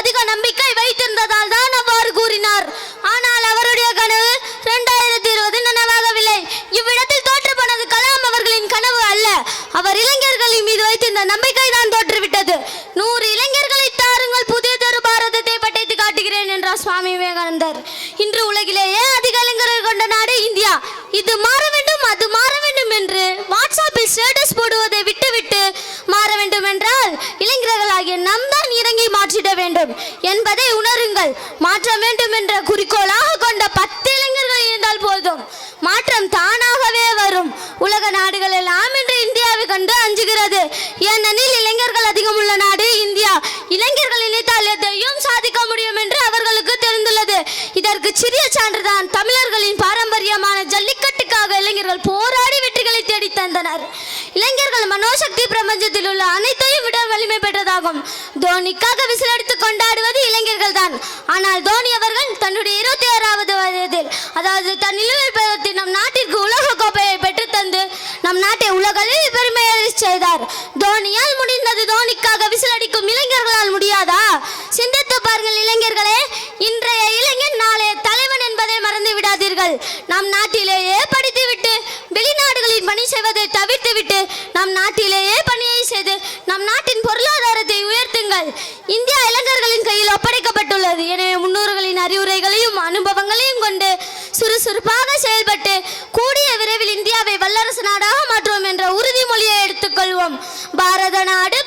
அதிக நம்பிக்கை வைத்திருந்ததால் தான் அவ்வாறு கூறினார். ஆனால் அவருடைய கனவு இரண்டாயிரத்தி இருபது நனவாகவில்லை. இவ்விடத்தில் தோற்று போனது கலாம் அவர்களின் கனவு அல்ல. அவர் இளைஞர்களின் மீது வைத்திருந்த நம்பிக்கை தான் தோற்றுவிட்டது. நூறு இளைஞர்களை தாருங்கள் புதிய புதியதொரு பாரதத்தை படைத்து காட்டுகிறேன் என்றார் சுவாமி விவேகானந்தர். இன்று உலகிலேயே வேண்டும் என்பதை உணருங்கள். மாற்ற வேண்டும் என்ற குறிக்கோளாக கொண்ட பத்து இளைஞர்கள் இருந்தால் போதும். மாற்றம் தானாகவே வரும். உலக நாடுகள் எல்லாம் இன்று இந்தியாவை கண்டு அஞ்சுகிறது. ஏனெனில் இளைஞர்கள் அதிகம் உள்ள நாடு இந்தியா. இளைஞர்கள் இணைத்தால் எதையும் சாதிக்க முடியும் என்று அவர்களுக்கு தெரிந்துள்ளது. இதற்கு சிறிய சான்றுதான் தமிழர்களின் பாரம்பரியமான ஜல்லிக்கட்டுக்காக இளைஞர்கள் போராடி வெற்றி தேடி தந்தனர். இளைஞர்கள் மனோசக்தி பிரபஞ்சத்தில் உள்ள அனைத்தையும் விட வலிமை பெற்றதாகும். தோனிக்காக விசிலடித்து கொண்டாடுவது இளைஞர்கள் தான் ஆனால் தோனி அவர்கள் தன்னுடைய இருபத்தி ஆறாவது வயதில் அதாவது தன் இளமை பருவத்தில் நம் நாட்டிற்கு உலக கோப்பையை பெற்றுத்தந்து நம் நாட்டை உலகளில் பெருமையை செய்தார். தோனியால் முடிந்தது தோனிக்காக விசிலடிக்கும் இளைஞர்களால் முடியாதா? சிந்தித்து பாருங்கள் இளைஞர்களே இன்றைய இளைஞன் நாளைய தலைவன் என்பதை மறந்து விடாதீர்கள். நம் நாட்டிலேயே படித்துவிட்டு வெளிநாடுகளில் பணி செய்வதை தவிர்த்துவிட்டு நம் நாட்டிலேயே பணியை செய்து நம் நாட்டின் பொருளாதாரத்தை உயர்த்துங்கள். இந்தியா இளைஞர்களின் கையில் ஒப்படைக்கப்பட்டுள்ளது. எனவே முன்னோர்களின் அறிவுரைகளையும் அனுபவங்களையும் கொண்டு சுறுசுறுப்பாக செயல்பட்டு கூடிய விரைவில் இந்தியாவை வல்லரசு நாடாக மாற்றுவோம் என்ற உறுதிமொழியை எடுத்துக்கொள்வோம். பாரத நாடு